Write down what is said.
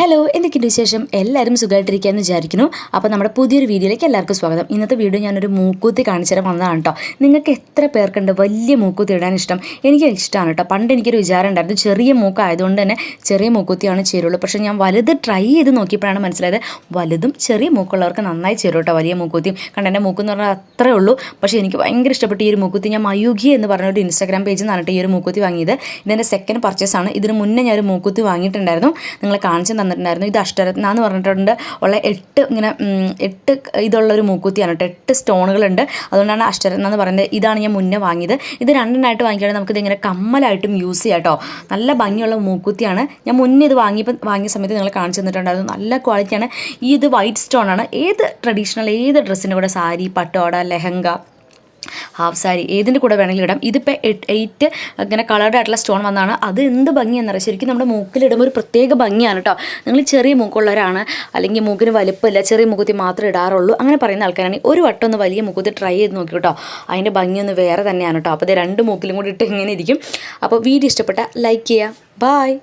Hello എന്തൊക്കെയുണ്ട് വിശേഷം? എല്ലാവരും സുഖമായിട്ടിരിക്കുകയെന്ന് വിചാരിക്കുന്നു. അപ്പോൾ നമ്മുടെ പുതിയൊരു വീഡിയോയിലേക്ക് എല്ലാവർക്കും സ്വാഗതം. ഇന്നത്തെ വീഡിയോ ഞാനൊരു മൂക്കൂത്തി കാണിച്ചു തരാൻ വന്നതാണ് കേട്ടോ. നിങ്ങൾക്ക് എത്ര പേർക്കുണ്ട് വലിയ മൂക്കൂത്തി ഇടാൻ ഇഷ്ടം? എനിക്ക് ഇഷ്ടമാണ് കേട്ടോ. പണ്ട് എനിക്കൊരു വിചാരം ഉണ്ടായിരുന്നു. ചെറിയ മൂക്കായതുകൊണ്ട് തന്നെ ചെറിയ മൂക്കൂത്തിയാണ് ചേരുള്ളൂ. പക്ഷേ ഞാൻ വലുത് ട്രൈ ചെയ്ത് നോക്കിയപ്പോഴാണ് മനസ്സിലായത് വലുതും ചെറിയ മൂക്കുള്ളവർക്ക് നന്നായി ചേരും കേട്ടോ വലിയ മൂക്കൂത്തിയും. കണ്ട എന്റെ മൂക്കെന്ന് പറഞ്ഞാൽ അത്രേ ഉള്ളൂ. പക്ഷേ എനിക്ക് ഭയങ്കര ഇഷ്ടപ്പെട്ട ഈ ഒരു മൂക്കുത്തി ഞാൻ മയൂഖി എന്ന് പറഞ്ഞ ഒരു ഇൻസ്റ്റാഗ്രാം പേജിൽ നിന്നാണ് ഈ ഒരു മൂക്കുത്തി വാങ്ങിയത്. ഇതെന്റെ സെക്കൻഡ് പർച്ചേസ് ആണ്. ഇതിന് മുന്നേ ഞാൻ ഒരു മൂക്കുത്തി വാങ്ങിയിട്ടുണ്ടായിരുന്നു. നിങ്ങളെ കാണിച്ചു തന്നിട്ടുണ്ടായിരുന്നു ഇത് അഷ്ടരത്ന എന്ന് പറഞ്ഞിട്ടുണ്ട്. ഉള്ള എട്ട് ഇങ്ങനെ എട്ട് ഇതുള്ള ഒരു മൂക്കുത്തിയാണ് കേട്ടോ. എട്ട് സ്റ്റോണുകളുണ്ട്. അതുകൊണ്ടാണ് അഷ്ടരത്ന എന്ന് പറയുന്നത്. ഇതാണ് ഞാൻ മുന്നേ വാങ്ങിയത്. ഇത് രണ്ടെണ്ണമായിട്ട് വാങ്ങിക്കുകയാണെങ്കിൽ നമുക്കിത് ഇങ്ങനെ കമ്മലായിട്ടും യൂസ് ചെയ്യാം കേട്ടോ. നല്ല ഭംഗിയുള്ള മൂക്കുത്തിയാണ്. ഞാൻ മുന്നേ ഇത് വാങ്ങിയപ്പോൾ വാങ്ങിയ സമയത്ത് നിങ്ങൾ കാണിച്ചു തന്നിട്ടുണ്ടായിരുന്നു. നല്ല ക്വാളിറ്റിയാണ്. ഈ ഇത് വൈറ്റ് സ്റ്റോൺ ആണ് ഏത് ട്രഡീഷണൽ ഏത് ഡ്രസ്സിന്റെ കൂടെ സാരി പട്ടോട ലെഹങ്ക ഹാഫ് സാരി ഏതിന്റെ കൂടെ വേണമെങ്കിലും ഇടാം. ഇതിപ്പോൾ എയ്റ്റ് ഇങ്ങനെ കളർഡ് ആയിട്ടുള്ള സ്റ്റോൺ വന്നതാണ് അത് എന്ത് ഭംഗിയെന്നറിയാം ശരിക്കും നമ്മുടെ മൂക്കിലിടുമ്പോൾ ഒരു പ്രത്യേക ഭംഗിയാണ് കേട്ടോ നിങ്ങൾ ചെറിയ മൂക്കുള്ളവരാണ് അല്ലെങ്കിൽ മൂക്കിന് വലുപ്പമില്ല ചെറിയ മുഖത്തിൽ മാത്രമേ ഇടാറുള്ളൂ അങ്ങനെ പറയുന്ന ആൾക്കാരാണെങ്കിൽ ഒരു വട്ടം ഒന്ന് വലിയ മുഖത്ത് ട്രൈ ചെയ്ത് നോക്കി കേട്ടോ അതിന്റെ ഭംഗിയൊന്ന് വേറെ തന്നെയാണ് കേട്ടോ അപ്പോൾ ഇത് രണ്ട് മൂക്കിലും കൂടി ഇട്ട് ഇങ്ങനെ ഇരിക്കും. അപ്പോൾ വീഡിയോ ഇഷ്ടപ്പെട്ട ലൈക്ക് ചെയ്യുക ബായ്